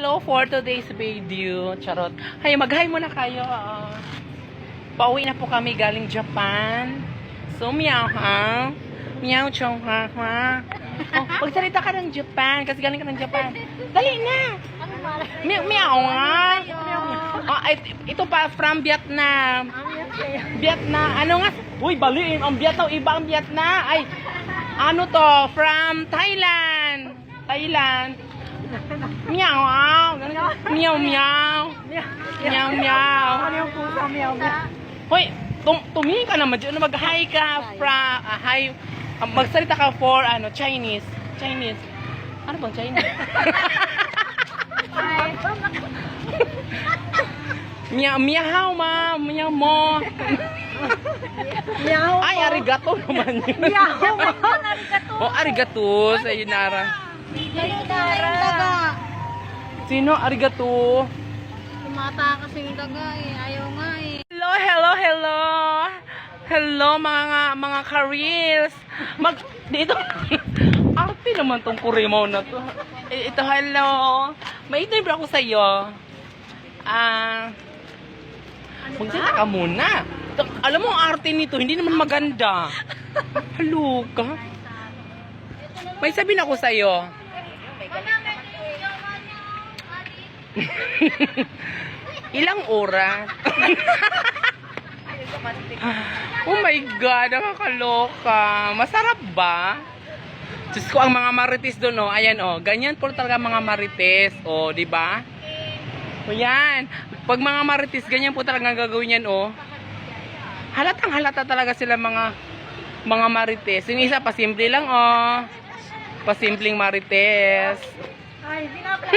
Hello for today's video. Charot. Hay, mag-hi muna kayo. ah. pauwi na po kami galing Japan. So, meow ha. Meow chong ha ha. Oh, magsalita ka ng Japan kasi galing ka ng Japan. Dali na. Meow meow ha. It- ito pa from Vietnam. Vietnam. Ano nga? Uy, baliin. Ang Vietnam, iba ang Vietnam. Ay, ano to? From Thailand. Thailand. Meow, meow. Meow, meow. Meow, meow. Ano yung pusa, meow, meow? Hoy, tum tumingin ka naman dyan. Mag-hi ka fra, ah, hi. ah, magsalita ka for, ano, Chinese. Chinese. Ano bang Chinese? Meow, meow, ma. Meow mo. Meow. Ay, arigato naman yun. Meow. Arigato. Oh, arigato, sayonara. Daga. Sino arigato? Tumata kasi yung daga eh. Ayaw nga eh. Hello, hello, hello. Hello mga mga ka-reels. Mag dito. Arte naman tong kurimaw na to. Ito, hello. May interview ako sa iyo. Ah, magsalita ka muna. Alam mo, ang arte nito, hindi naman maganda. Halo ka. May sabihin ako sa iyo. Ilang oras? oh my God, nakakaloka. Masarap ba? Diyos ko, ang mga marites doon, oh. Ayan, oh. Ganyan po talaga mga marites, oh. di ba? O yan. Pag mga marites, ganyan po talaga gagawin yan, oh. Halatang halata talaga sila mga mga marites. Yung isa, pasimple lang, oh. Pasimpleng marites. Ay, di na pala.